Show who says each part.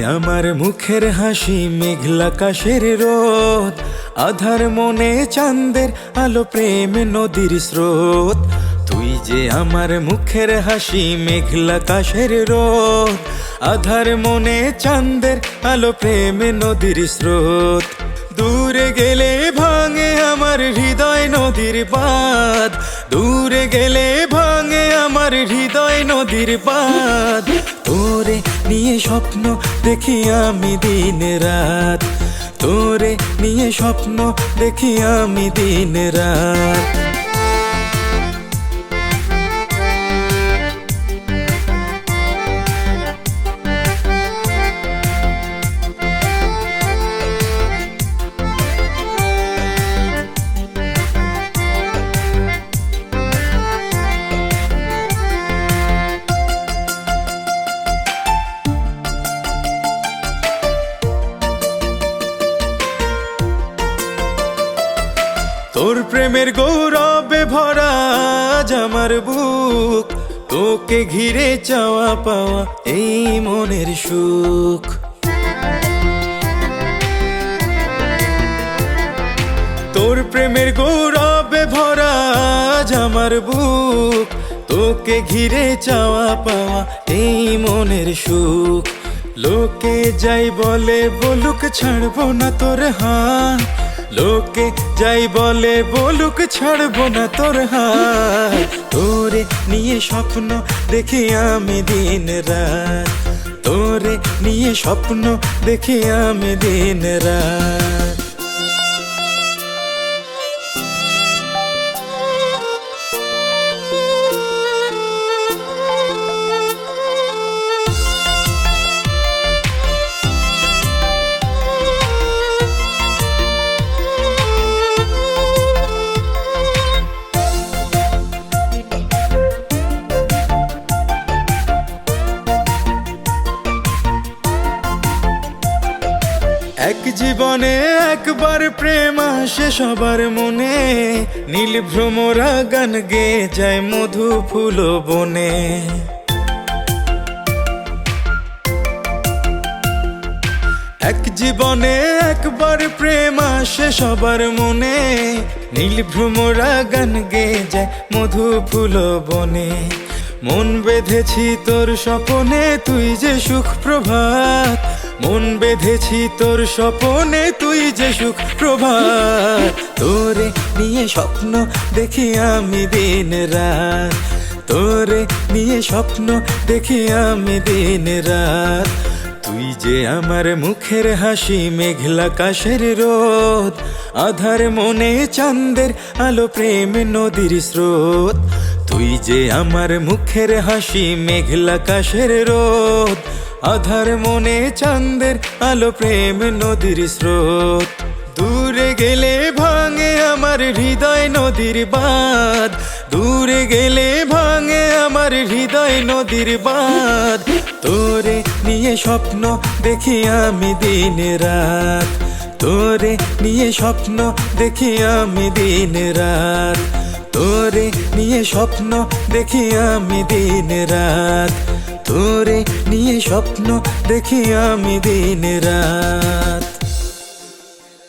Speaker 1: আমার মুখের হাসি মেঘলা কাশের রোদ, আধার মনে চান্দের আলো প্রেম নদীর স্রোত। তুই যে আমার মুখের হাসি মেঘলা কাশের রোদ, আধার মনে চান্দের আলো প্রেম নদীর স্রোত। দূরে গেলে ভাঙে আমার হৃদয় নদীর বাঁধ। দূরে গেলে ভাঙে আমার হৃদয় নদীর বাঁধ। তোরে নিয়ে স্বপ্ন দেখি আমি দিন রাত তোরে নিয়ে স্বপ্ন দেখি আমি দিন রাত তোর প্রেমের গৌরবে ভরা আজ আমার বুক। তোকে ঘিরে চাওয়া পাওয়া এই মনের সুখ। তোর প্রেমের গৌরবে ভরা আজ আমার বুক। তোকে ঘিরে চাওয়া পাওয়া এই মনের সুখ। লোকে যাই বলে বলুক, ছাড়বো না তোর হাত। লোকে যাই বলে, বলুক ছাড়বো না তোর হাত তোরে নিয়ে স্বপ্ন দেখি আমি দিন রাত। তোরে নিয়ে স্বপ্ন দেখি আমি দিন রাত। এক জীবনে একবার প্রেম আসে সবার মনে। নীল ভ্রমরা গান গে যায় মধু ফুল বনে। এক জীবনে একবার প্রেম আসে সবার মনে। নীল ভ্রমরা গান গে যায় মধু ফুল বনে। মন বেঁধেছি তোর স্বপনে তুই যে সুখ প্রভাত মন বেঁধেছি তোর স্বপনে তুই যে সুখ প্রভাত। তোরে নিয়ে স্বপ্ন দেখি আমি দিন রাত তোরে নিয়ে স্বপ্ন দেখি আমি দিন রাত তুই যে আমার মুখের হাসি, মেঘলা কাশের রোদ। আধার মনে চাঁদের আলো, প্রেম নদীর স্রোত। তুই যে আমার মুখের হাসি, মেঘলা কাশের রোদ। আধার মনে চাঁদের আলো, প্রেম নদীর স্রোত। দূরে গেলে ভাঙে আমার হৃদয় নদীর বাঁধ। দূরে গেলে ভাঙে আমার হৃদয় নদীর বাঁধ। তোরে নিয়ে স্বপ্ন দেখি আমি দিন রাত তোরে নিয়ে স্বপ্ন দেখি আমি দিন রাত তোরে নিয়ে স্বপ্ন দেখি আমি দিন রাত তোরে নিয়ে স্বপ্ন দেখি আমি দিন রাত